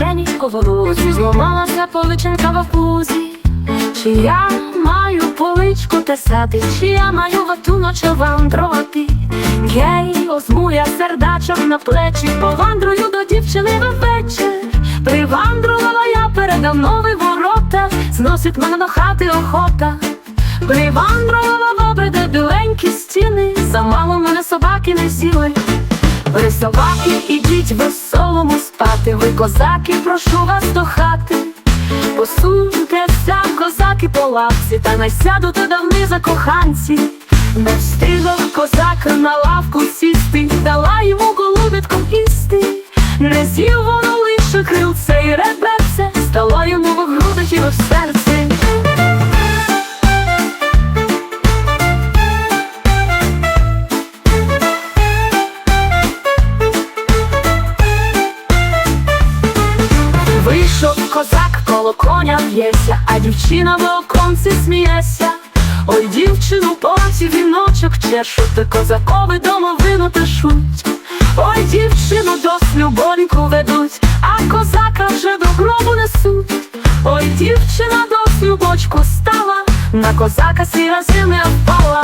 кишені поворозі Зламалася поличинка в пузі. Чи я маю поличку тесати, чи я маю вату ночі вандрувати Гей, озму я сердачок на плечі, повандрую до дівчини на вечір Привандрувала я передав нові ворота, зносить мене до хати охота. Привандрувала в обриде біленькі стіни, замало мене собаки не сіли. Ви собаки, ідіть веселому спати, ви козаки, прошу вас до хати. Посуньтеся, козаки по лавці, та не сядуть давни закоханці. Не встигав козак на лавку сісти, дала йому голубитком їсти. Не з'їв воно лише крилце і реберце, стало йому в грудах і в серці. Коло коня б'ється, а дівчина в оконці сміється. Ой, дівчину поці віночок чешуть, та козакові домовину тешуть. Ой, дівчину до слюбоньку ведуть, а козака вже до гробу несуть. Ой, дівчина до слюбочку стала, на козака сіра земля впала.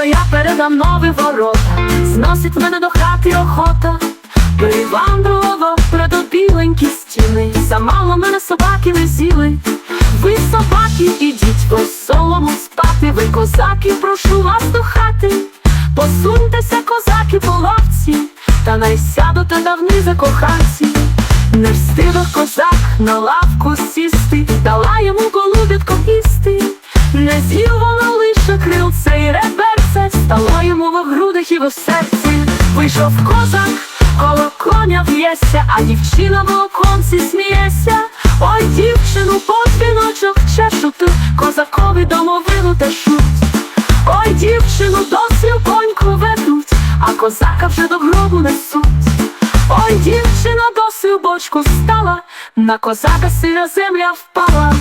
Я передам нові ворота, зносить мене до хати охота. Привандрувала перед біленькі стіни, замало мене собаки не з'їли. Ви собаки, ідіть по солому спати, ви козаки, прошу вас до хати. Посуньтеся, козаки, по лавці, та най сядуте давни закоханці. Не встигав козак на лавку сісти, дала йому голубятко їсти. Не з'їв воно в серці. Вийшов козак, коло коня в'ється, а дівчина в оконці сміється. Ой, дівчину по дзвіночок чешуть, козакові домовину тешуть. Ой, дівчину до слюбоньку ведуть, а козака вже до гробу несуть. Ой, дівчина до слюбочку стала, на козака сира земля впала.